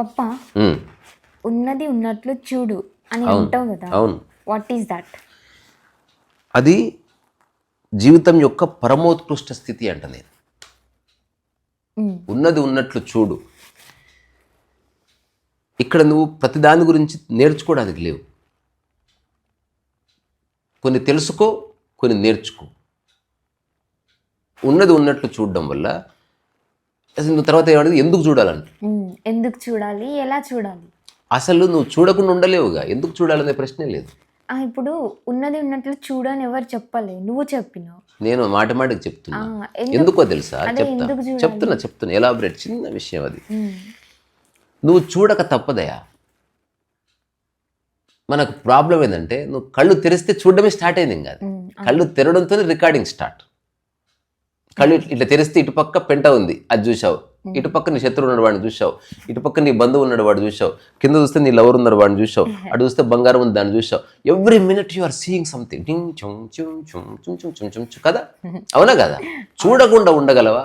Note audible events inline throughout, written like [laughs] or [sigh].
పప్ప ఉన్నది ఉన్నట్లు చూడు అని. అంటావు కదా. అవును. వాట్ ఈస్ దట్ అది జీవితం యొక్క పరమోత్కృష్ట స్థితి అంట నేను ఉన్నది ఉన్నట్లు చూడు. ఇక్కడ నువ్వు ప్రతి దాని గురించి నేర్చుకోవడానికి లేవు. కొన్ని తెలుసుకో కొన్ని నేర్చుకో. ఉన్నది ఉన్నట్లు చూడడం వల్ల అసలు నువ్వు తర్వాత ఏమన్నది ఎందుకు చూడాలంట ఎందుకు చూడాలి? ఎలా చూడాలి? అసలు నువ్వు చూడకుండా ఉండలేవుగా. ఎందుకు చూడాలనే ప్రశ్నే లేదు. ఇప్పుడు ఉన్నది ఉన్నట్లు చూడు అని ఎవరు చెప్పలే. నువ్వు చెప్పినావు నేను మాట మాటకి చెప్తున్నా. ఎందుకు- తెలుసా? చెప్తా? చెప్తున్నా చెప్తున్నా. ఎలాబరేట్ చిన్న విషయం అది. నువ్వు చూడక తప్పదయా? మనకు ప్రాబ్లం ఏంటంటే నువ్వు కళ్ళు తెరిస్తే చూడడమే స్టార్ట్ అయింది ఇంకా. ఉమ్, కళ్ళు తెరడంతోనే రికార్డింగ్ స్టార్ట్ కళ్ళు ఇట్లా తెరిస్తే ఇటుపక్క పెంట ఉంది అది చూసావు ఇటుపక్క నీ శత్రువు ఉన్నాడు వాడిని చూసావు ఇటుపక్క నీ బంధువు ఉన్నాడు వాడు చూసావు కింద చూస్తే నీ లవర్ ఉన్నాడు వాడిని చూసావు అటు చూస్తే బంగారం ఉంది దాన్ని చూసావు every minute you are seeing something కదా? అవునా కదా? చూడకుండా ఉండగలవా?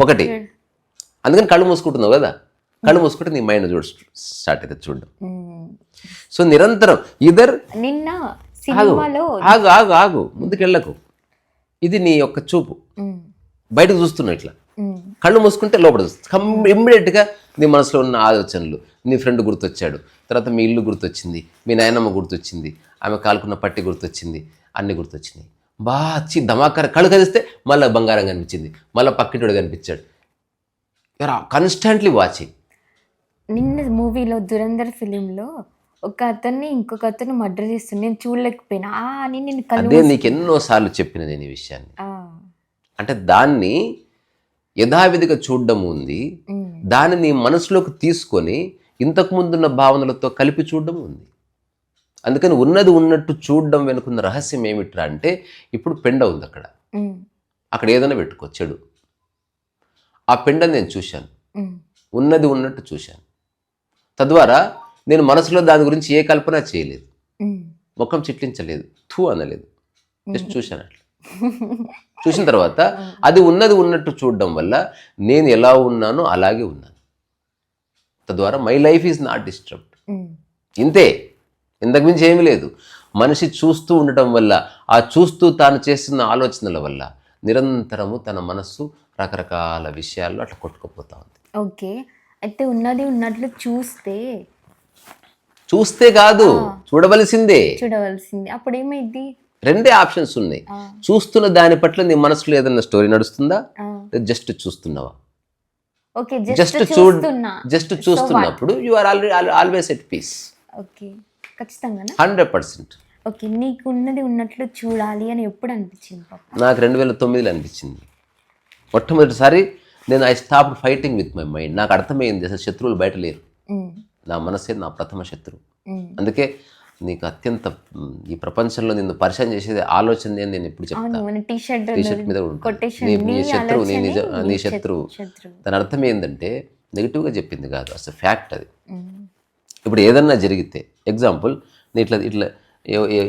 ఒకటి. అందుకని కళ్ళు మూసుకుంటున్నావు కదా? కళ్ళు మూసుకుంటే నీ మైండ్ చూడ స్టార్ట్ అయితే చూడడం సో నిరంతరం ఇదర్ నిన్న ఆగు ఆగు ఆగు ఆగు. ముందుకెళ్ళకు. ఇది నీ యొక్క చూపు. బయటకు చూస్తున్నావు ఇట్లా. కళ్ళు మూసుకుంటే లోపల చూస్తుంది ఇమ్మీడియట్గా నీ మనసులో ఉన్న ఆలోచనలు నీ ఫ్రెండ్ గుర్తొచ్చాడు. తర్వాత మీ ఇల్లు గుర్తొచ్చింది మీ నాయనమ్మ గుర్తొచ్చింది ఆమె కాలుకున్న పట్టి గుర్తొచ్చింది అన్ని గుర్తొచ్చినాయి. బా చి ధమాకార కళ్ళు కదిస్తే మళ్ళీ బంగారం కనిపించింది మళ్ళీ పక్కింటోడు కనిపించాడు. యూఆర్ కాన్స్టాంట్లీ వాచింగ్ నిన్న మూవీలో దురంధర్ ఫిలింలో ఒక అతన్ని ఇంకొక అతను మర్డర్ చేస్తుంది నేను చూడలేకపోయినా. ఆ అని నేను కళ్ళు నీకు ఎన్నోసార్లు చెప్పిన నేను ఈ విషయాన్ని. ఆ, అంటే దాన్ని యథావిధిగా చూడడం ఉంది. ఉమ్, దాన్ని నీ మనసులోకి తీసుకొని ఇంతకు ముందున్న భావనలతో కలిపి చూడడం ఉంది. అందుకని ఉన్నది ఉన్నట్టు చూడడం వెనుకున్న రహస్యం ఏమిట్రా అంటే ఇప్పుడు పెండ ఉంది అక్కడ. ఉమ్, అక్కడ ఏదైనా పెట్టుకో చెడు. ఆ పెండని నేను చూశాను. ఉమ్, ఉన్నది ఉన్నట్టు చూశాను. తద్వారా నేను మనసులో దాని గురించి ఏ కల్పన చేయలేదు. ముఖం చిట్లించలేదు. థూ అనలేదు. జస్ట్ చూశాను అట్లా చూసిన తర్వాత [laughs] అది ఉన్నది ఉన్నట్టు చూడడం వల్ల నేను ఎలా ఉన్నానో అలాగే ఉన్నాను. తద్వారా my life is not disturbed. ఇంతే. ఇంతకు మించి ఏమీ లేదు. మనిషి చూస్తూ ఉండటం వల్ల ఆ చూస్తూ తాను చేస్తున్న ఆలోచనల వల్ల నిరంతరము తన మనస్సు రకరకాల విషయాల్లో అట్లా కొట్టుకుపోతా ఉంది. ఓకే. అయితే ఉన్నది ఉన్నట్లు చూస్తే చూస్తే కాదు చూడవలసిందే. చూడవలసింది. అప్పుడు ఏమైంది రెండే ఆప్షన్స్ ఉన్నాయి. చూస్తున్న దాని పట్ల నీ మనసులో ఏదైనా స్టోరీ నడుస్తుందా. జస్ట్ చూస్తున్నావా? ఓకే జస్ట్ చూడ్ జస్ట్ చూస్తున్నప్పుడు you are already always at peace okay ఖచ్చితంగానా? Hundred percent. Okay నీకు ఉన్నది ఉన్నట్లు చూడాలి అని ఎప్పుడు అనిపించింది నాకు రెండు వేల తొమ్మిదిలో అనిపించింది. మొట్టమొదటిసారి నేను I stop fighting with my mind నాకు అర్థమైంది అసలు శత్రువులు బయట లేరు. నా మనసే నా ప్రథమ శత్రువు. అందుకే నీకు అత్యంత ఈ ప్రపంచంలో నిన్ను పరిచయం చేసేది ఆలోచన అని నేను ఎప్పుడు చెప్తాను టీ షర్ట్ మీద నీ శత్రువు నీ నిజ నీ శత్రువు. దాని అర్థం ఏంటంటే నెగిటివ్గా చెప్పింది కాదు అసలు ఫ్యాక్ట్ అది. ఇప్పుడు ఏదన్నా జరిగితే ఎగ్జాంపుల్ నేను ఇట్లా ఇట్లా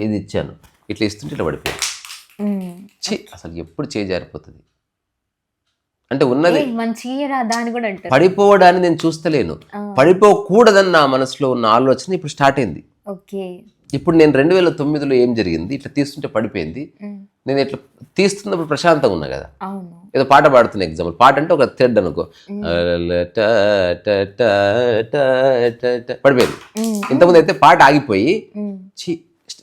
ఇది ఇచ్చాను ఇట్లా ఇస్తుంటే ఇట్లా పడిపోయాను. అసలు ఎప్పుడు చేయి జారిపోతుంది? అంటే ఉన్నది. కూడా పడిపోవడాన్ని నేను చూస్తలేను. పడిపోకూడదని నా మనసులో ఉన్న ఆలోచన ఇప్పుడు స్టార్ట్ అయింది. ఇప్పుడు నేను రెండు వేల తొమ్మిదిలో ఏం జరిగింది? ఇట్లా తీస్తుంటే పడిపోయింది. నేను ఇట్లా తీస్తున్నప్పుడు ప్రశాంతంగా ఉన్నా కదా. ఏదో పాట పాడుతున్న ఎగ్జాంపుల్ పాట అంటే ఒక థ్రెడ్ అనుకో. పడిపోయింది. ఇంతకుముందు అయితే పాట ఆగిపోయి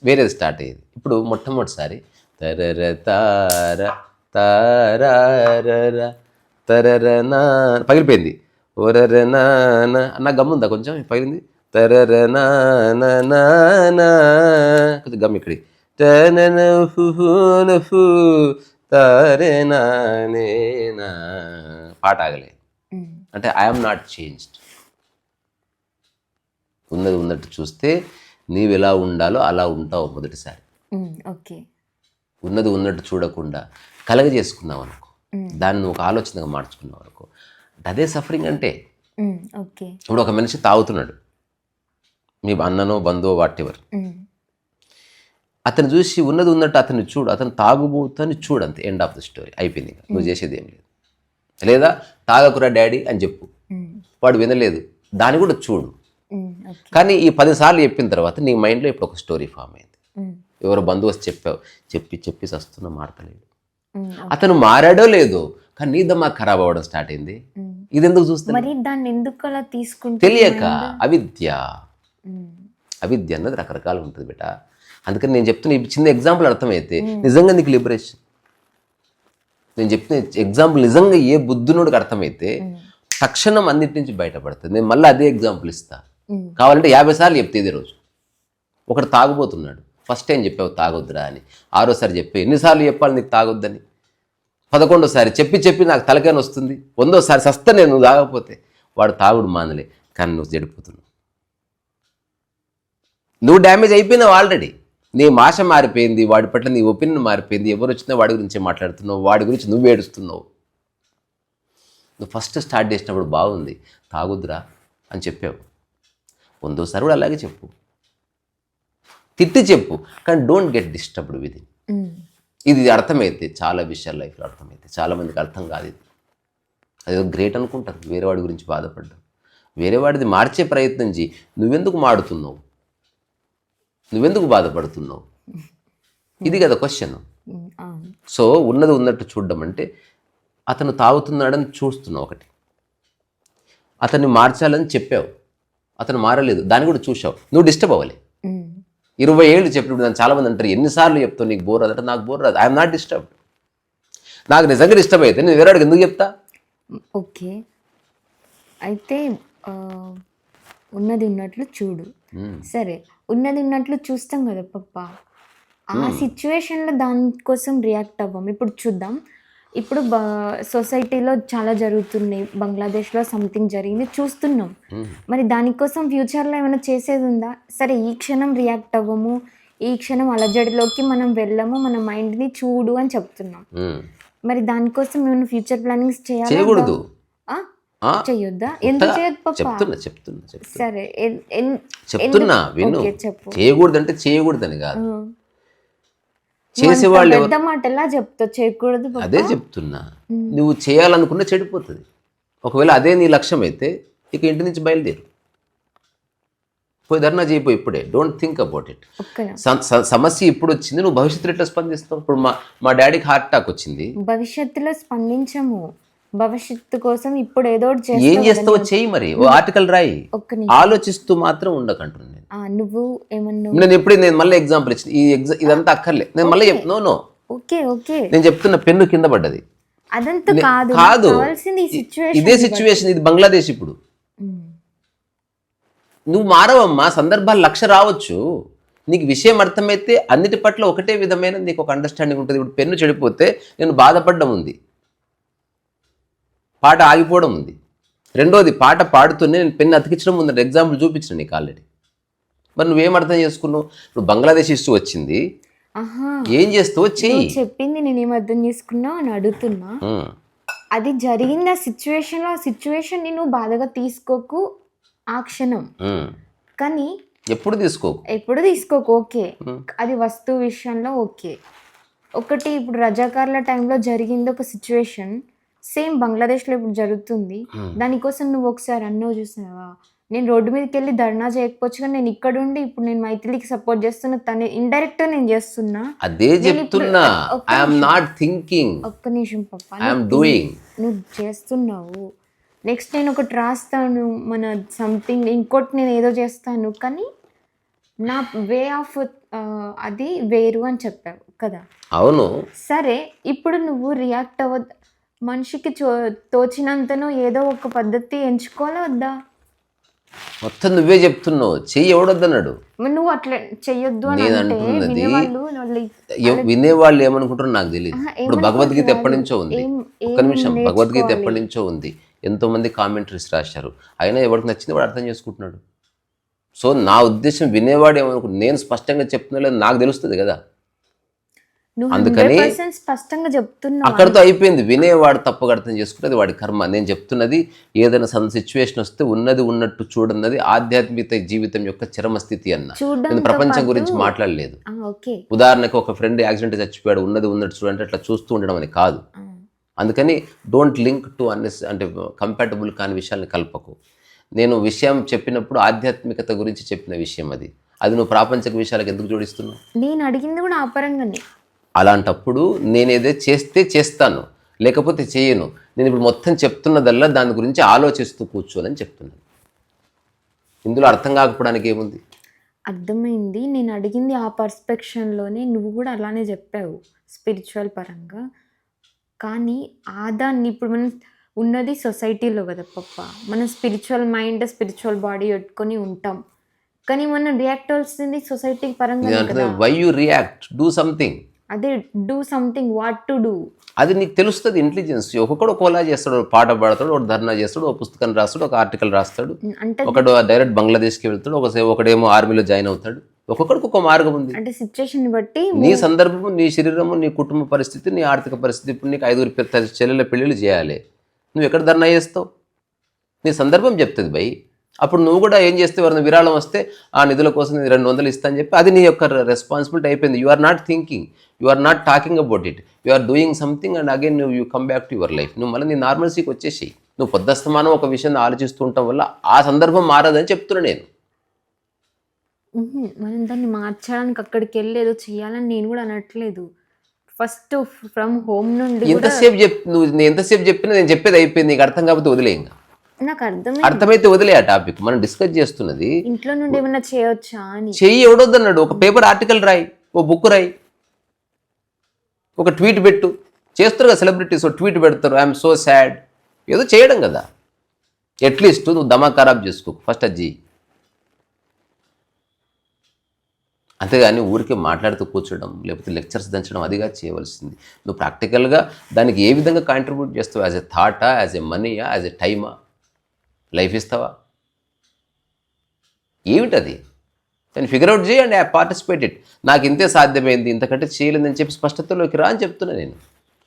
వేరేది స్టార్ట్ అయ్యేది. ఇప్పుడు మొట్టమొదటిసారి తరర తార తారారర తరరనా పగిలిపోయింది. ఒరర నా నా గమ్ గమ్ముందా కొంచెం? పగిలింది. తరరనా కొంచెం గమ్ ఇక్కడి. తనన తరేనా పాట ఆగలే. అంటే ఐఎమ్ నాట్ చేంజ్డ్ ఉన్నది ఉన్నట్టు చూస్తే నీవు ఎలా ఉండాలో అలా ఉంటావు మొదటిసారి. ఓకే. ఉన్నది ఉన్నట్టు చూడకుండా కలగజేసుకున్నావు అనుకో. దాన్ని నువ్వు ఒక ఆలోచనగా మార్చుకున్నావు అనుకో అదే సఫరింగ్ అంటే ఓకే. ఇప్పుడు ఒక మనిషి తాగుతున్నాడు. మీ అన్ననో బంధువో వాట్ ఎవర్ ఉమ్, అతను చూసి ఉన్నది ఉన్నట్టు అతన్ని చూడు అతను తాగుబోతని చూడు అంతే ఎండ్ ఆఫ్ ద స్టోరీ అయిపోయింది ఇంకా. నువ్వు చేసేది ఏం లేదు. లేదా తాగకురా డాడీ అని చెప్పు. వాడు వినలేదు. దాన్ని కూడా చూడు. కానీ ఈ పదిసార్లు చెప్పిన తర్వాత నీ మైండ్లో ఇప్పుడు ఒక స్టోరీ ఫామ్ అయింది. ఎవరో బంధువు చెప్పావు చెప్పి చెప్పి వస్తున్నా ఉమ్, అతను మారాడో లేదో కానీ నీ దమ్మా ఖరాబ్ అవ్వడం స్టార్ట్ అయింది. ఇది ఎందుకు చూస్తున్నా మరి దాన్ని ఎందుకు అలా తీసుకుంటే తెలియక అవిద్య. అవిద్య అన్నది రకరకాలు ఉంటుంది బిడ్డ అందుకని నేను చెప్తున్న ఈ చిన్న ఎగ్జాంపుల్ అర్థమైతే నిజంగా నీకు లిబరేషన్ నేను చెప్తున్న ఎగ్జాంపుల్ నిజంగా ఏ బుద్ధునుడికి అర్థమైతే తక్షణం అన్నిటి నుంచి బయటపడుతుంది. నేను మళ్ళీ అదే ఎగ్జాంపుల్ ఇస్తా. కావాలంటే యాభై సార్లు చెప్తే ఇదే రోజు. ఒకడు తాగుబోతున్నాడు. ఫస్ట్ టైం చెప్పావు? తాగొద్దురా అని. ఆరోసారి చెప్పి ఎన్నిసార్లు చెప్పాలి నీకు తాగొద్దని? పదకొండోసారి చెప్పి చెప్పి నాకు తలకాయ వస్తుంది వందోసారి సస్తా నేను నువ్వు తాగకపోతే. వాడు తాగుడు మానలే కానీ నువ్వు చెడిపోతున్నావు నువ్వు డ్యామేజ్ అయిపోయినావు ఆల్రెడీ. నీ మాష మారిపోయింది వాడి పట్ల నీ ఒపీనియన్ మారిపోయింది. ఎవరు వచ్చినా వాడి గురించే మాట్లాడుతున్నావు వాడి గురించి నువ్వు ఏడుస్తున్నావు. నువ్వు ఫస్ట్ స్టార్ట్ చేసినప్పుడు బాగుంది తాగుద్దురా అని చెప్పావు. వందోసారి కూడా అలాగే చెప్పు. తిట్టి చెప్పు. కానీ don't get disturbed with it. Um, ఇది అర్థమైతే చాలా విషయాలు లైఫ్లో అర్థమైతే చాలా మందికి అర్థం కాదు ఇది. అదేదో గ్రేట్ అనుకుంటారు. వేరే వాడి గురించి బాధపడ్డం. వేరే వాడిది మార్చే ప్రయత్నం చేయి నువ్వెందుకు మాడుతున్నావు? నువ్వెందుకు బాధపడుతున్నావు? ఇది కదా క్వశ్చన్ సో ఉన్నది ఉన్నట్టు చూడడం అంటే అతను తాగుతున్నాడని చూస్తున్నావు ఒకటి. అతన్ని మార్చాలని చెప్పావు. అతను మారలేదు. దాన్ని కూడా చూసావు నువ్వు డిస్టర్బ్ అవ్వాలి. ఇరవై ఏళ్ళు చెప్పినప్పుడు నన్ను చాలా మంది అంటారు ఎన్నిసార్లు చెప్తావు? నీకు బోర్ రాదంటే నాకు బోర్ రాదు. ఐఎమ్ నాట్ డిస్టర్బ్ నాకు నిజంగా డిస్టర్బ్ అయితే నేను వేరేవాడికి ఎందుకు చెప్తా? ఓకే. అయితే ఉన్నది ఉన్నట్లు చూడు. సరే ఉన్నది ఉన్నట్లు చూస్తాం కదా పప్ప. ఆ సిచ్యువేషన్లో దానికోసం రియాక్ట్ అవ్వం. ఇప్పుడు చూద్దాం. ఇప్పుడు సొసైటీలో చాలా జరుగుతున్నాయి. బంగ్లాదేశ్లో సంథింగ్ జరిగింది. చూస్తున్నాం. మరి దానికోసం ఫ్యూచర్లో ఏమైనా చేసేది ఉందా? సరే ఈ క్షణం రియాక్ట్ అవ్వము. ఈ క్షణం అలజడిలోకి మనం వెళ్ళము. మన మైండ్ని చూడు అని చెప్తున్నాం. మరి దానికోసం ఏమైనా ఫ్యూచర్ ప్లానింగ్స్ చేయాలి? చేయకూడదు. ఎందుకు చేయొద్దు పప్ప చెప్తున్నా చెప్తున్నా సరే చెప్తున్నా ఎందుకు- విను. చెప్పు. చేయకూడదంటే చేయకూడదని కాదు. చేసేవాళ్ళు పెద్ద మాట ఎలా చేయకూడదు? అదే చెప్తున్నా. నువ్వు చేయాలనుకున్న చెడిపోతుంది. ఒకవేళ అదే నీ లక్ష్యం అయితే ఇక ఇంటి నుంచి బయలుదేరు. పోయి ధర్నా చేయిపోయి ఇప్పుడే. డోంట్ థింక్ అబౌట్ ఇట్ సమస్య ఇప్పుడు వచ్చింది నువ్వు భవిష్యత్తులో ఎట్లా స్పందిస్తావు? ఇప్పుడు మా మా డాడీకి హార్ట్ అటాక్ వచ్చింది. భవిష్యత్తులో స్పందించము. భవిష్యత్తు కోసం ఇప్పుడు ఏదో ఏం చేస్తావు చెయ్యి మరి. ఓ ఆర్టికల్ రాయి. ఆలోచిస్తూ మాత్రం ఉండకంటున్నాను నువ్వు ఏమన్నావు నేను ఎప్పుడు నేను మళ్ళీ ఎగ్జాంపుల్ ఇచ్చిన. ఈ ఎగ్జామ్ ఇదంతా అక్కర్లే. నేను మళ్ళీ నో నో ఓకే ఓకే. నేను చెప్తున్న పెన్ను కింద పడ్డది. అదంతా కాదు. కాదు. ఇదే సిచ్యువేషన్ ఇది బంగ్లాదేశ్ ఇప్పుడు. నువ్వు మారవమ్మా. సందర్భాలు లక్ష రావచ్చు. నీకు విషయం అర్థమైతే అన్నిటి పట్ల ఒకటే విధమైన నీకు ఒక అండర్స్టాండింగ్ ఉంటుంది. ఇప్పుడు పెన్ను చెడిపోతే నేను బాధపడడం ఉంది. పాట ఆగిపోవడం ఉంది. రెండోది పాట పాడుతూనే నేను పెన్ను అతికించడం ఉంది ఎగ్జాంపుల్ చూపించిన నీకు ఆల్రెడీ మరి నువ్వేం అర్థం చేసుకున్నావు? ఇప్పుడు బంగ్లాదేశ్ ఇష్యూ వచ్చింది. ఏం చేస్తావో చెయ్యి. నువ్వు చెప్పింది నేను ఏం అర్థం చేసుకున్నావు అని అడుగుతున్నా. అది జరిగింది ఆ సిచ్యువేషన్లో? ఆ సిచ్యువేషన్ నువ్వు బాధగా తీసుకోకు ఆ క్షణం. కానీ ఎప్పుడు తీసుకోకు? ఎప్పుడు తీసుకోకు ఓకే. అది వస్తువు విషయంలో ఓకే. ఒకటి ఇప్పుడు రజాకార్ల టైంలో జరిగింది ఒక సిచ్యువేషన్. సేమ్ బంగ్లాదేశ్లో ఇప్పుడు జరుగుతుంది. దానికోసం నువ్వు ఒకసారి అన్నో చూసావా నేను రోడ్డు మీదకి వెళ్ళి ధర్నా చేయకపోవచ్చు కానీ నేను ఇక్కడ ఉండి ఇప్పుడు నేను మైథిలికి సపోర్ట్ చేస్తున్నా తను ఇండైరెక్ట్ నేను చేస్తున్నా. అదే చెప్తున్నా. ఐఎమ్ నాట్ థింకింగ్ ఒక్క నిమిషం పప్ప ఐఎమ్ డూయింగ్ నువ్వు చేస్తున్నావు. నెక్స్ట్ నేను ఒకటి రాస్తాను మన సంథింగ్ ఇంకోటి నేను ఏదో చేస్తాను కానీ నా వే ఆఫ్ అది వేరు అని చెప్పావు కదా. అవును. సరే ఇప్పుడు నువ్వు రియాక్ట్ అవ్వ మనిషికి చో తోచినంతను ఏదో ఒక పద్ధతి ఎంచుకోవాలా వద్దా? మొత్తం నువ్వే చెప్తున్నావు. చెయ్యి ఎవడొద్దన్నాడు? నువ్వు అట్లా చెయ్యొద్దు అని నేను అంటే అంటున్నది వినేవాళ్ళు వాళ్ళు ఎవ్- వినేవాళ్ళు ఏమనుకుంటారో నాకు తెలియదు ఇప్పుడు. భగవద్గీత ఎప్పటి నుంచో ఉంది. ఒక్క నిమిషం. భగవద్గీత? ఎప్పటి నుంచో ఉంది. ఎంతో మంది కామెంటరీస్ రాశారు. అయినా ఎవరికి నచ్చింది వాడు అర్థం చేసుకుంటున్నాడు. సో నా ఉద్దేశం వినేవాడు ఏమనుకుంటు నేను స్పష్టంగా చెప్తున్నా లేదు నాకు తెలుస్తుంది కదా. అందుకని- 100% స్పష్టంగా చెప్తున్నావు అక్కడితో అయిపోయింది. వినేవాడు తప్పుగా అర్థం చేసుకుంటే అది వాడి కర్మ. నేను చెప్తున్నది ఏదైనా సన్ సిచ్యువేషన్ వస్తే ఉన్నది ఉన్నట్టు చూడన్నది ఆధ్యాత్మిక జీవితం యొక్క చరమస్థితి అన్న. నేను ప్రపంచం గురించి మాట్లాడలేదు. ఉదాహరణకు ఒక ఫ్రెండ్ యాక్సిడెంట్ చచ్చిపోయాడు. ఉన్నది ఉన్నట్టు చూడంటే అట్లా చూస్తూ ఉండడం అని కాదు. అందుకని డోంట్ లింక్ టు అన్నెస్ అంటే కంపాటబుల్ కాని విషయాల్ని కలపకు. నేను విషయం చెప్పినప్పుడు ఆధ్యాత్మికత గురించి చెప్పిన విషయం అది. అది నువ్వు ప్రాపంచిక విషయాలకు ఎందుకు జోడిస్తున్నావు? నేను అడిగింది కూడా ఆ పరంగానే అలాంటప్పుడు నేను ఏదో చేస్తే చేస్తాను లేకపోతే చేయను. నేను ఇప్పుడు మొత్తం చెప్తున్నదల్లా దాని గురించి ఆలోచిస్తూ కూర్చోనని చెప్తున్నాను. ఇందులో అర్థం కాకపోవడానికి ఏముంది? అర్థమైంది. నేను అడిగింది ఆ పర్స్పెక్షన్లోనే నువ్వు కూడా అలానే చెప్పావు స్పిరిచువల్ పరంగా. కానీ ఆ దాన్ని ఇప్పుడు మనం ఉన్నది సొసైటీలో కదా పప్ప. మనం స్పిరిచువల్ మైండ్ స్పిరిచువల్ బాడీ పెట్టుకొని ఉంటాం. కానీ మనం రియాక్ట్ అవ్వాల్సింది సొసైటీ పరంగా why you react do something అదే do something what to do అది నీకు తెలుస్తుంది ఇంటెలిజెన్స్ ఒక్కొక్కడు ఒకలా చేస్తాడు ఒక పాట పాడతాడు ఒక ధర్నా చేస్తాడు ఒక పుస్తకం రాస్తాడు ఒక ఆర్టికల్ రాస్తాడు. అంటే ఒకడు డైరెక్ట్ బంగ్లాదేశ్కి వెళ్తాడు ఒక ఒకడేమో ఆర్మీలో జాయిన్ అవుతాడు. ఒక్కొక్కడికి ఒక మార్గం ఉంది. అంటే సిచ్యుయేషన్ బట్టి నీ సందర్భము నీ శరీరము నీ కుటుంబ పరిస్థితి నీ ఆర్థిక పరిస్థితి ఇప్పుడు నీకు ఐదుగురు చెల్లెల పెళ్ళిళ్ళు చేయాలి. నువ్వు ఎక్కడ ధర్నా చేస్తావు? నీ సందర్భం చెప్తుంది భయ్ అప్పుడు నువ్వు కూడా ఏం చేస్తే ఎవరైనా విరాళం వస్తే ఆ నిధుల కోసం రెండు వందలు ఇస్తా అని చెప్పి అది నీ యొక్క రెస్పాన్సిబిలిటీ అయిపోయింది. You are not thinking you are not talking about it you are doing something and again నువ్వు you come back to your life నువ్వు మళ్ళీ నీ నార్మల్సీకి వచ్చేసి నువ్వు పొద్దస్తమానం ఒక విషయాన్ని ఆలోచిస్తూ ఉండటం వల్ల ఆ సందర్భం మారదని చెప్తున్నా నేను. మనం దాన్ని మార్చడానికి అక్కడికి వెళ్ళి ఏదో చేయాలని నేను కూడా అనట్లేదు. ఫస్ట్ ఫ్రమ్ హోమ్ నుండి ఎంతసేపు చెప్ నువ్వు ఎంతసేపు చెప్పినా నేను చెప్పేది అయిపోయింది నీకు అర్థం కాకపోతే వదిలే నాకు అర్థమే అర్థమైతే వదిలే ఆ టాపిక్ మనం డిస్కస్ చేస్తున్నది ఇంట్లో నుండి ఏమైనా చేయొచ్చా అని. చెయ్యి ఎవడొద్దన్నాడు? ఒక పేపర్ ఆర్టికల్ రాయి ఓ బుక్ రాయి. ఒక ట్వీట్ పెట్టు. చేస్తారు కదా సెలబ్రిటీస్ ట్వీట్ పెడతారు. ఐఎమ్ సో సాడ్ ఏదో చేయడం కదా. అట్లీస్ట్ నువ్వు దమా ఖరాబ్ చేసుకో. ఫస్ట్ అజ్జి అంతేగాని ఊరికే మాట్లాడుతూ కూర్చోడం లేకపోతే లెక్చర్స్ దంచడం అదిగా చేయవలసింది. నువ్వు ప్రాక్టికల్గా దానికి ఏ విధంగా కాంట్రిబ్యూట్ చేస్తావు? యాజ్ ఎ థాటా యాజ్ ఎ మనీయా యాజ్ ఎ టైమా లైఫ్ ఇస్తావా? ఏమిటది? దాన్ని ఫిగర్ అవుట్ చేయి ఐ పార్టిసిపేట్ నాకు ఇంతే సాధ్యమైంది ఇంతకంటే చేయలేదని చెప్పి స్పష్టతలోకి రా అని చెప్తున్నా నేను.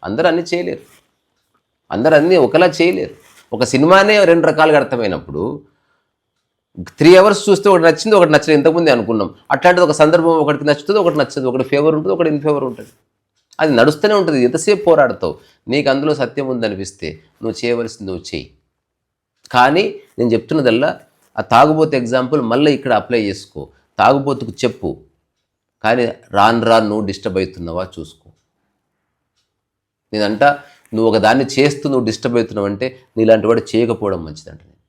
అందరూ అన్నీ చేయలేరు. అందరూ అన్నీ ఒకలా చేయలేరు. ఒక సినిమానే రెండు రకాలుగా అర్థమైనప్పుడు త్రీ అవర్స్ చూస్తే ఒకటి నచ్చింది ఒకటి నచ్చలేదు. ఇంతకుముందే అనుకున్నాం. అట్లాంటిది ఒక సందర్భం ఒకటికి నచ్చుతుంది ఒకటి నచ్చదు. ఒకటి ఫేవర్ ఉంటుంది ఒకటి ఇన్ ఫేవర్ ఉంటుంది. అది నడుస్తూనే ఉంటుంది. ఎంతసేపు పోరాడతావు? నీకు అందులో సత్యం ఉందనిపిస్తే నువ్వు చేయవలసింది నువ్వు చేయి. కానీ నేను చెప్తున్నదల్లా ఆ తాగుబోతే ఎగ్జాంపుల్ మళ్ళీ ఇక్కడ అప్లై చేసుకో. తాగుబోతుకు చెప్పు. కానీ రాను రాను నువ్వు డిస్టర్బ్ అవుతున్నావా చూసుకో. నేనంట నువ్వు ఒక దాన్ని చేస్తూ నువ్వు డిస్టర్బ్ అవుతున్నావు అంటే నీలాంటి వాడు చేయకపోవడం మంచిదంట నేను.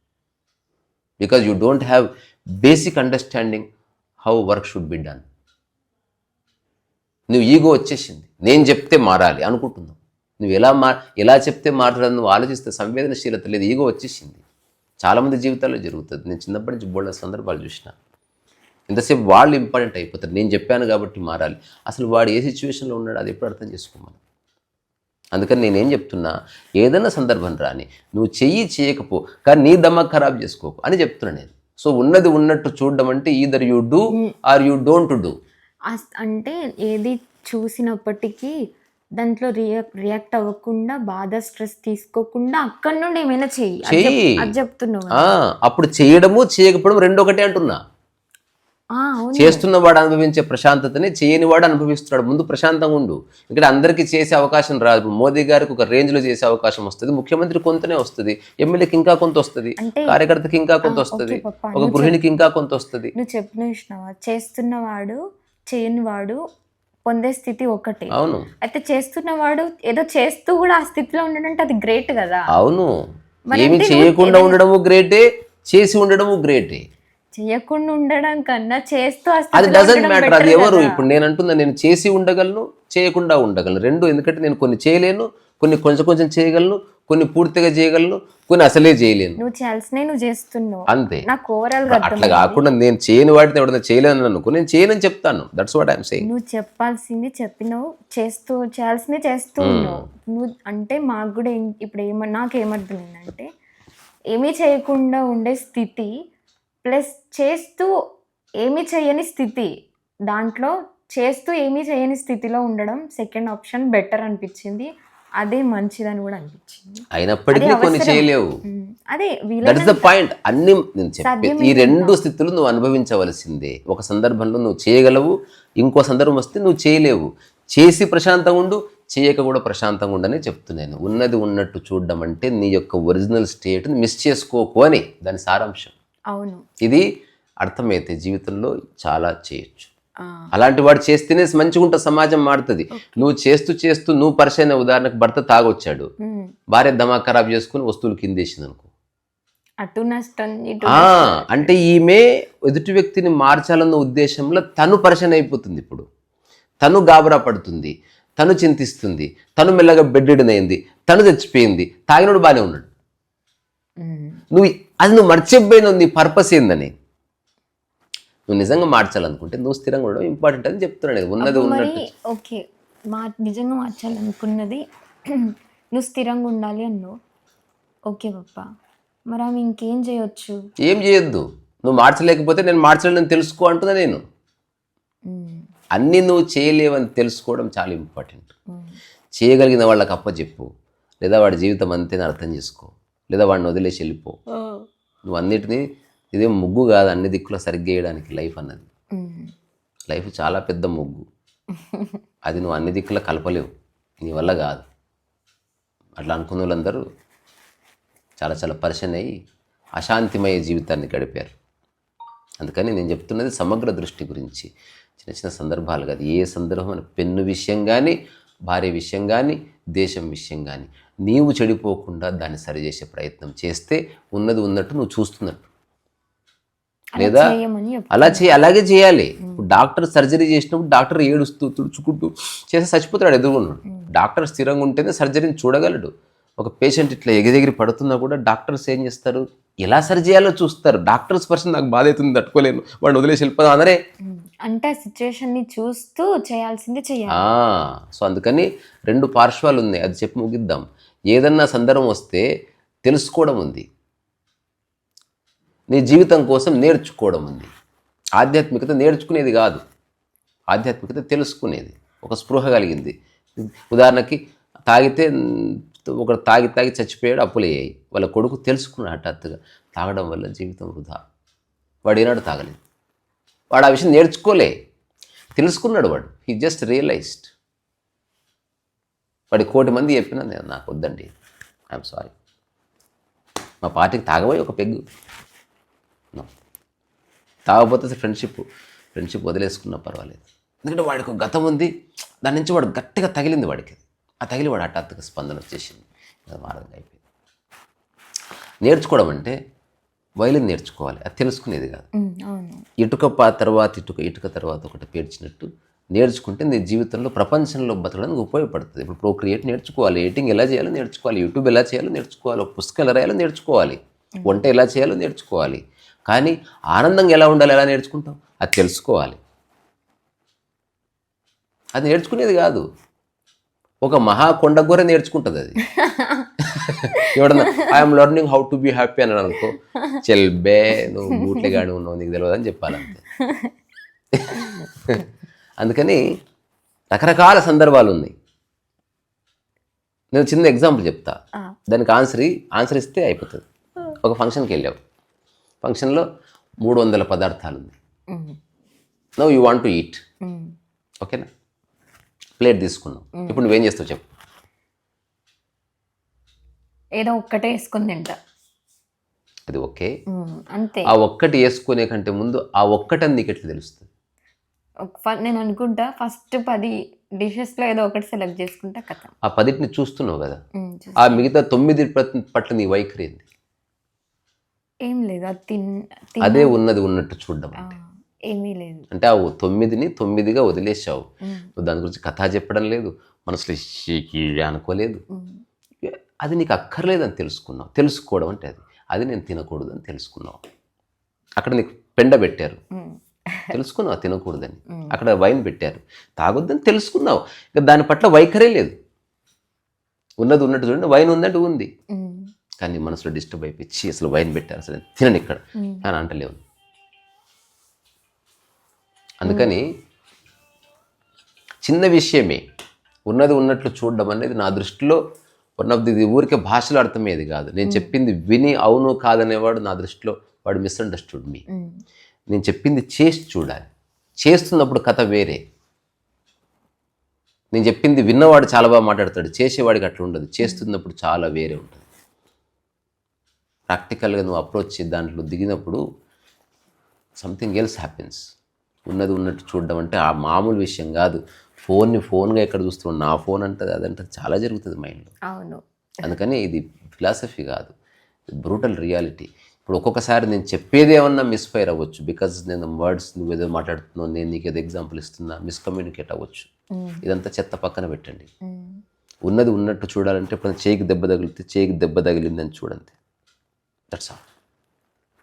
Because you don't have basic understanding how work should be done నువ్వు ఈగో వచ్చేసింది. నేను చెప్తే మారాలి అనుకుంటున్నావు. నువ్వు ఎలా మా ఎలా చెప్తే మాట్లాడని నువ్వు ఆలోచిస్తే సంవేదనశీలత లేదు ఈగో వచ్చేసింది. చాలామంది జీవితాల్లో జరుగుతుంది. నేను చిన్నప్పటి నుంచి బోళ్ళ సందర్భాలు చూసినా. ఎంతసేపు వాళ్ళు ఇంపార్టెంట్ అయిపోతారు. నేను చెప్పాను కాబట్టి మారాలి. అసలు వాడు ఏ సిచ్యువేషన్లో ఉన్నాడు అది ఎప్పుడు అర్థం చేసుకోమని. అందుకని నేనేం చెప్తున్నా ఏదైనా సందర్భం రాని నువ్వు చెయ్యి చేయకపో కానీ నీ దమ్మ ఖరాబ్ చేసుకోకు అని చెప్తున్నా నేను. సో ఉన్నది ఉన్నట్టు చూడడం అంటే either you do or you don't do అంటే ఏది చూసినప్పటికీ దాంట్లో రియాక్ట్ రియాక్ట్ అవ్వకుండా బాధ స్ట్రెస్ తీసుకోకుండా అక్కడి నుండి ఏమైనా చెయ్యి. చెయ్యి. అది చెప్తున్నావు అప్పుడు చేయడము చేయకపోవడం రెండు ఒకటే అంటున్నా. చేస్తున్నవాడు అనుభవించే ప్రశాంతతని చేయని వాడు అనుభవిస్తున్నాడు. ముందు ప్రశాంతంగా ఉండు. ఇక్కడ అందరికీ చేసే అవకాశం రాదు. మోదీ గారికి ఒక రేంజ్లో చేసే అవకాశం వస్తుంది. ముఖ్యమంత్రి కొంతనే వస్తుంది. ఎమ్మెల్యేకి ఇంకా కొంత వస్తుంది. కార్యకర్తకి ఇంకా కొంత వస్తుంది. ఒక గృహిణికి ఇంకా కొంత వస్తుంది. నువ్వు చెప్పిన చేస్తున్నవాడు చేయని వాడు పొందే స్థితి ఒకటే. అవును. అయితే చేస్తున్నవాడు ఏదో చేస్తూ కూడా ఆ స్థితిలో ఉండడంటే అది గ్రేట్ కదా. అవును. ఏమి చేయకుండా ఉండడము గ్రేటే చేసి ఉండడము గ్రేటే. చేయకుండా ఉండడం కన్నా చేస్తూ అది డజంట్ మ్యాటర్ అది ఎవరు. ఇప్పుడు నేను అంటున్నా నేను చేసి ఉండగలను చేయకుండా ఉండగలను. రెండు ఎందుకంటే నేను కొన్ని చేయలేను కొన్ని కొంచెం కొంచెం చేయగలను కొన్ని పూర్తిగా చేయగలను కొన్ని అసలే చేయలేను. నువ్వు చేయాల్సినవి నువ్వు చేస్తున్నావు. అంతే. నాకు ఓవరాల్గా అట్లా కాకుండా నేను చేయని వాటిని ఎవరైనా చేయలేను అనుకో నేను చేయనని చెప్తాను. దట్స్ వాట్ ఐఎమ్ సెయింగ్ నువ్వు చెప్పాల్సింది చెప్పినావు చేస్తూ చేయాల్సింది చేస్తూ ఉన్నావు. నువ్వు అంటే మాకు కూడా ఇప్పుడు ఏమ నాకేమర్థమైందంటే ఏమీ చేయకుండా ఉండే స్థితి ప్లస్ చేస్తూ ఏమీ చేయని స్థితి. దాంట్లో చేస్తూ ఏమీ చేయని స్థితిలో ఉండడం సెకండ్ ఆప్షన్ బెటర్ అనిపించింది. అదే మంచిదని కూడా అనిపించింది. అయినప్పటికీ కొన్ని. చేయలేవు. అదే దట్ ఇస్ ద పాయింట్ అన్ని నేను ఈ రెండు స్థితులు నువ్వు అనుభవించవలసిందే. ఒక సందర్భంలో నువ్వు చేయగలవు ఇంకో సందర్భం వస్తే నువ్వు చేయలేవు. చేసి ప్రశాంతంగా ఉండు చేయక కూడా ప్రశాంతంగా ఉండని చెప్తున్నాను. ఉన్నది ఉన్నట్టు చూడడం అంటే నీ యొక్క ఒరిజినల్ స్టేట్ని మిస్ చేసుకోకు అని. దాని సారాంశం. అవును. ఇది అర్థమైతే జీవితంలో చాలా చేయొచ్చు. అలాంటి వాడు చేస్తేనే మంచిగా ఉంటుంది సమాజం మారుతుంది. నువ్వు చేస్తూ చేస్తూ నువ్వు పరిచయం ఉదాహరణకు భర్త తాగొచ్చాడు. భార్య దమా ఖరాబ్ చేసుకుని వస్తువులు కిందేసింది అనుకో అటు నష్టం అంటే ఈమె ఎదుటి వ్యక్తిని మార్చాలన్న ఉద్దేశంలో తను పరిచయం అయిపోతుంది ఇప్పుడు. తను గాబరా పడుతుంది తను చింతిస్తుంది తను మెల్లగా బెడ్డెడ్ అయింది తను చచ్చిపోయింది తాగినోడు బాగానే ఉన్నాడు. నువ్వు అది నువ్వు మర్చిపోయిన నీ పర్పస్ ఏందని? నువ్వు నిజంగా మార్చాలనుకుంటే నువ్వు స్థిరంగా ఉండడం ఇంపార్టెంట్ అని చెప్తున్నాను. ఉన్నది ఉన్నట్టు. ఓకే మా నిజంగా మార్చాలనుకున్నది [clears throat] నువ్వు స్థిరంగా ఉండాలి అన్నావు. ఓకే పప్ప. మరి ఆమె ఇంకేం చేయొచ్చు? ఏం చేయొద్దు. నువ్వు మార్చలేకపోతే నేను మార్చలేని తెలుసుకో అంటున్నా నేను. అన్నీ నువ్వు చేయలేవని తెలుసుకోవడం చాలా ఇంపార్టెంట్ చేయగలిగిన వాళ్ళకి అప్పచెప్పు. లేదా వాడి జీవితం అంతేని అర్థం చేసుకో. లేదా వాడిని వదిలేసి వెళ్ళిపో. నువ్వు అన్నిటినీ ఇదే ముగ్గు కాదు అన్ని దిక్కులో సరిగ్గా వేయడానికి లైఫ్ అన్నది. లైఫ్ చాలా పెద్ద ముగ్గు. అది నువ్వు అన్ని దిక్కులో కలపలేవు. నీ వల్ల కాదు. అట్లా అనుకున్న వాళ్ళందరూ చాలా చాలా పరిచయం అయ్యి అశాంతిమయ జీవితాన్ని గడిపారు. అందుకని నేను చెప్తున్నది సమగ్ర దృష్టి గురించి. చిన్న చిన్న సందర్భాలు కాదు. ఏ సందర్భం అని పెన్ను విషయం కానీ భార్య విషయం కానీ దేశం విషయం కానీ నీవు చెడిపోకుండా దాన్ని సరిచేసే ప్రయత్నం చేస్తే ఉన్నది ఉన్నట్టు నువ్వు చూస్తున్నట్టు. లేదా. అలా చేయ అలాగే చేయాలి. డాక్టర్ సర్జరీ చేసినప్పుడు డాక్టర్ ఏడుస్తూ తుడుచుకుంటూ చేస్తే చచ్చిపోతాడు ఎదురుగున్నాడు డాక్టర్ స్థిరంగా ఉంటేనే సర్జరీని చూడగలడు. ఒక పేషెంట్ ఇట్లా ఎగిరెగిరి పడుతున్నా కూడా డాక్టర్స్ ఏం చేస్తారు? ఎలా సరి చేయాలో చూస్తారు. డాక్టర్స్ పర్సన్ నాకు బాధ అవుతుంది తట్టుకోలేను. వాడిని వదిలేసి వెళ్ళిపోదాం అందరే ఉమ్, అంటే సిచ్యువేషన్ని చూస్తూ చేయాల్సింది చేయాలి. సో అందుకని రెండు పార్శ్వాలు ఉన్నాయి. అది చెప్పి ముగిద్దాం. ఏదన్నా సందర్భం వస్తే తెలుసుకోవడం ఉంది. నీ జీవితం కోసం నేర్చుకోవడం ఉంది. ఆధ్యాత్మికత నేర్చుకునేది కాదు. ఆధ్యాత్మికత తెలుసుకునేది. ఒక స్పృహ కలిగింది. ఉదాహరణకి తాగితే ఒకడు తాగి తాగి చచ్చిపోయాడు అప్పులయ్యాయి. వాళ్ళ కొడుకు తెలుసుకున్నాడు హఠాత్తుగా. తాగడం వల్ల జీవితం వృధా. వాడు ఏనాడు తాగలేదు. వాడు ఆ విషయం నేర్చుకోలే. తెలుసుకున్నాడు వాడు. హీ జస్ట్ రియలైజ్డ్ వాడి కోటి మంది చెప్పినా నేను నాకు వద్దండి. ఐఎమ్ సారీ మా పార్టీకి తాగబోయి ఒక పెగ్గు. No. తాగకపోతే ఫ్రెండ్షిప్ ఫ్రెండ్షిప్ వదిలేసుకున్నా పర్వాలేదు. ఎందుకంటే వాడికి ఒక గతం ఉంది. దాని నుంచి వాడు గట్టిగా తగిలింది వాడికి. ఆ తగిలి వాడు హఠాత్తుగా స్పందన వచ్చేసింది. అది మారంగా అయిపోయింది. నేర్చుకోవడం అంటే వైలిన్ నేర్చుకోవాలి. అది తెలుసుకునేది కాదు. ఇటుక పా తర్వాత ఇటుక ఇటుక తర్వాత ఒకటి పేర్చినట్టు నేర్చుకుంటే నీ జీవితంలో ప్రపంచంలో బతకడానికి ఉపయోగపడుతుంది. ఇప్పుడు ప్రోక్రియేట్ నేర్చుకోవాలి. ఎడిటింగ్ ఎలా చేయాలో నేర్చుకోవాలి. యూట్యూబ్ ఎలా చేయాలో నేర్చుకోవాలి. పుస్తకం ఎలా రాయాలో నేర్చుకోవాలి. వంట ఎలా చేయాలో నేర్చుకోవాలి. కానీ ఆనందంగా ఎలా ఉండాలి ఎలా నేర్చుకుంటాం అది తెలుసుకోవాలి. అది నేర్చుకునేది కాదు. ఒక మహా కొండ గొర్రె నేర్చుకుంటుంది అది. ఎవడన్నా I'm learning how to be happy అని అనుకో చెల్బే నువ్వు బూట్లే గాడి ఉన్నావు నీకు తెలియదు అని చెప్పాలంతే. [laughs] అందుకని రకరకాల సందర్భాలు ఉన్నాయి నేను చిన్న ఎగ్జాంపుల్ చెప్తా. దానికి ఆన్సర్ ఆన్సర్ ఇస్తే అయిపోతుంది. ఒక ఫంక్షన్కి వెళ్ళావు ఫంక్షన్లో మూడు వందల పదార్థాలు ఉన్నాయి no you want to eat. ఓకేనా? ప్లేట్ తీసుకున్నావు ఇప్పుడు నువ్వేం చేస్తావు చెప్పు. ఏదో ఒక్కటే వేసుకుని తింటా. అది ఓకే. అంతే. ఆ ఒక్కటి వేసుకునే కంటే ముందు ఆ ఒక్కటని నీకు ఎట్లా తెలుస్తుంది? నేను అనుకుంటా ఫస్ట్ పది డిషెస్లో ఏదో ఒకటి సెలెక్ట్ చేసుకుంటా కథ. ఆ పదిటిని చూస్తున్నావు కదా? ఆ మిగతా తొమ్మిది పట్- పట్ల నీ వైఖరి ఏంది? ఏం లేదు అది తిన్ అదే ఉన్నది ఉన్నట్టు చూడడం ఏమీ లేదు. అంటే ఆ తొమ్మిదిని తొమ్మిదిగా వదిలేసావు దాని గురించి కథ చెప్పడం లేదు మనసులో షీకి అనుకోలేదు. అది నీకు అక్కర్లేదని తెలుసుకున్నావు. తెలుసుకోవడం అంటే అది. అది నేను తినకూడదు అని తెలుసుకున్నావు. అక్కడ నీకు పెండ పెట్టారు. [laughs] తెలుసుకున్నావు? తినకూడదని. అక్కడ వైన్ పెట్టారు. తాగొద్దని తెలుసుకున్నావు. ఇక దాని పట్ల వైఖరే లేదు. ఉన్నది ఉన్నట్టు చూడండి వైన్ ఉందంటే ఉంది. కానీ మనసులో డిస్టర్బ్ అయిపోయి "ఛీ, అసలు వైన్ పెట్టారు అసలు నేను తినను ఇక్కడ. అని అంటలేవు అందుకని చిన్న విషయమే. ఉన్నది ఉన్నట్లు చూడడం అనేది నా దృష్టిలో వన్ ఆఫ్ ది ఊరికే భాషలో అర్థమయ్యేది కాదు. నేను చెప్పింది విని అవును కాదనేవాడు నా దృష్టిలో వాడు మిస్అండర్స్టూడ్ మీ నేను చెప్పింది చేసి చూడాలి. చేస్తున్నప్పుడు కథ వేరే. నేను చెప్పింది విన్నవాడు చాలా బాగా మాట్లాడతాడు. చేసేవాడికి అట్లా ఉండదు. చేస్తున్నప్పుడు చాలా వేరే ఉంటుంది. ప్రాక్టికల్గా నువ్వు అప్రోచ్ దాంట్లో దిగినప్పుడు సంథింగ్ ఎల్స్ హ్యాపెన్స్ ఉన్నది ఉన్నట్టు చూడడం అంటే ఆ మామూలు విషయం కాదు. ఫోన్ని ఫోన్గా ఎక్కడ చూస్తున్నావు? నా ఫోన్ అంటే అదంటే చాలా జరుగుతుంది మైండ్లో అవును. అందుకని ఇది ఫిలాసఫీ కాదు. బ్రూటల్ రియాలిటీ ఇప్పుడు ఒక్కొక్కసారి నేను చెప్పేది ఏమన్నా మిస్ఫైర్ అవ్వచ్చు. బికాజ్ నేను వర్డ్స్ నువ్వు ఏదో మాట్లాడుతున్నావు నేను నీకు ఏదో ఎగ్జాంపుల్ ఇస్తున్నా మిస్కమ్యూనికేట్ అవ్వచ్చు. ఇదంతా చెత్త పక్కన పెట్టండి. ఉన్నది ఉన్నట్టు చూడాలంటే ఇప్పుడు చేయికి దెబ్బ తగిలితే చేయికి దెబ్బ తగిలిందని చూడండి దట్స్ ఆల్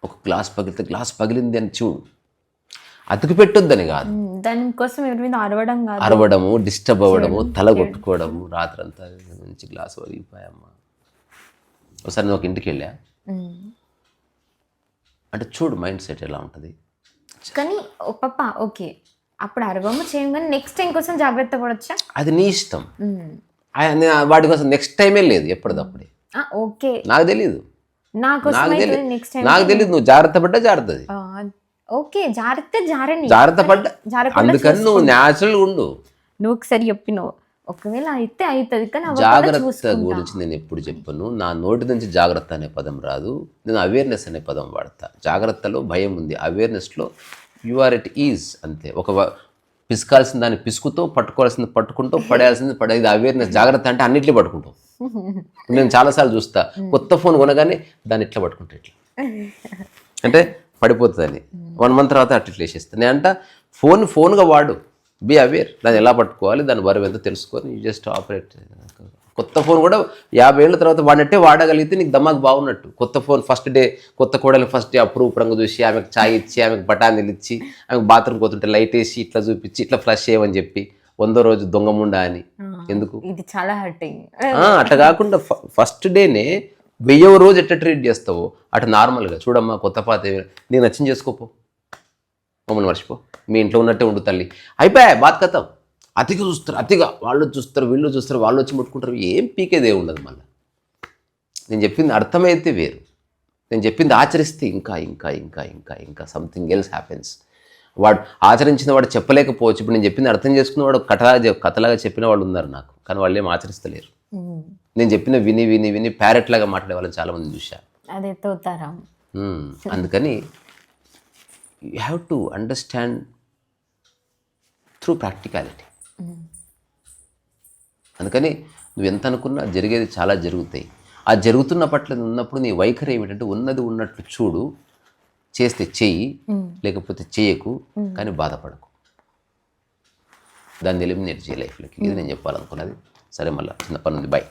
ఒక గ్లాస్ పగిలితే గ్లాస్ పగిలింది అని చూడు. అతుకు పెట్టొద్దని కాదు. దానికోసం ఎవరి మీద అరవడం కాదు. అరవడము డిస్టర్బ్ అవ్వడము తల కొట్టుకోవడము రాత్రంతా మంచి గ్లాస్ వరిగిపోయామ్మా ఒకసారి నేను ఒక ఇంటికి వెళ్ళా. అంటే చూడు మైండ్ సెట్ ఎలా ఉంటుంది. కానీ పప్ప ఓకే. అప్పుడు అరవము చేయం కానీ నెక్స్ట్ టైం కోసం జాగ్రత్త పడొచ్చా? అది నీ ఇష్టం. వాటి కోసం నెక్స్ట్ టైమే లేదు ఎప్పటిదప్పుడే. ఆ, ఓకే. నాకు తెలియదు నాకు తెలియదు నెక్స్ట్ టైం నాకు తెలియదు నువ్వు జాగ్రత్త పడ్డా జాగ్రత్తది. ఓకే జాగ్రత్త జారని. జాగ్రత్త పడ్డా. అందుకని నువ్వు న్యాచురల్గా ఉండు. నువ్వు ఒకసారి చెప్పినావు. ఒకవేళ అయితే అవుతుంది కానీ జాగ్రత్త. గురించి నేను ఎప్పుడు చెప్పను. నా నోటి నుంచి జాగ్రత్త అనే పదం రాదు. నేను అవేర్నెస్ అనే పదం వాడతా. జాగ్రత్తలో భయం ఉంది. అవేర్నెస్లో యు ఆర్ ఎట్ ఈజ్ అంతే. ఒక పిసుకాల్సిన దాన్ని పిసుకుతో పట్టుకోవాల్సింది పట్టుకుంటూ పడేయాల్సింది పడేది అవేర్నెస్ జాగ్రత్త అంటే అన్నిట్లో పట్టుకుంటాం. [laughs] నేను చాలాసార్లు చూస్తా. కొత్త ఫోన్ కొనగానే దాన్ని ఇట్లా పట్టుకుంటా ఇట్లా అంటే పడిపోతుందని. వన్ మంత్ తర్వాత అట్లా ఇట్లా వేసేస్తాను నేను అంట ఫోన్ ఫోన్గా వాడు. బీ అవేర్ దాన్ని ఎలా పట్టుకోవాలి దాని బరువు ఎంత తెలుసుకొని జస్ట్ ఆపరేట్ కొత్త ఫోన్ కూడా యాభై ఏళ్ళ తర్వాత వాడినట్టే వాడగలిగితే నీకు దమాక్ బాగున్నట్టు. కొత్త ఫోన్ ఫస్ట్ డే కొత్త కోడలు ఫస్ట్ డే అప్రూపరంగా చూసి ఆమెకు చాయ్ ఇచ్చి ఆమెకు బఠానీలు ఇచ్చి ఆమెకు బాత్రూమ్ పోతుంటే లైట్ వేసి ఇట్లా చూపించి ఇట్లా ఫ్లష్ చేయమని చెప్పి వందో రోజు దొంగముండా అని. ఎందుకు? ఇది చాలా హర్టింగ్ అట్లా కాకుండా ఫస్ట్ డేనే వెయ్యవ రోజు ఎట్లా ట్రీట్ చేస్తావో అటు నార్మల్గా చూడమ్మా కొత్త పాత నీకు నచ్చింది చేసుకోపో. మమ్మల్ని మర్చిపో. మీ ఇంట్లో ఉన్నట్టే ఉండు తల్లి. అయిపోయా బాత్ కథం అతిగా చూస్తారు అతిగా. వాళ్ళు చూస్తారు వీళ్ళు చూస్తారు వాళ్ళు వచ్చి ముట్టుకుంటారు. ఏం పీకేదే ఉండదు మళ్ళీ? నేను చెప్పింది అర్థమైతే వేరు. నేను చెప్పింది ఆచరిస్తే ఇంకా ఇంకా ఇంకా ఇంకా ఇంకా సంథింగ్ ఎల్స్ హ్యాపెన్స్ వాడు ఆచరించిన వాడు చెప్పలేకపోవచ్చు. ఇప్పుడు నేను చెప్పింది అర్థం చేసుకున్నవాడు కథలాగా చెప్- కథలాగా చెప్పిన వాళ్ళు ఉన్నారు నాకు. కానీ వాళ్ళు ఏం ఆచరిస్తలేరు. నేను చెప్పిన విని విని విని ప్యారెట్ లాగా మాట్లాడే వాళ్ళని చాలామంది చూశా. అదే. అందుకని you have to understand through practicality అందుకని నువ్వు ఎంత అనుకున్నా జరిగేది చాలా జరుగుతాయి. ఆ జరుగుతున్న పట్ల ఉన్నప్పుడు నీ వైఖరి ఏమిటంటే ఉన్నది ఉన్నట్లు చూడు చేస్తే చెయ్యి లేకపోతే చేయకు కానీ బాధపడకు. దాన్ని ఎలిమినేట్ చేయ లైఫ్లోకి. ఇది నేను చెప్పాలనుకున్నది. సరే మళ్ళీ చిన్న పని ఉంది. బాయ్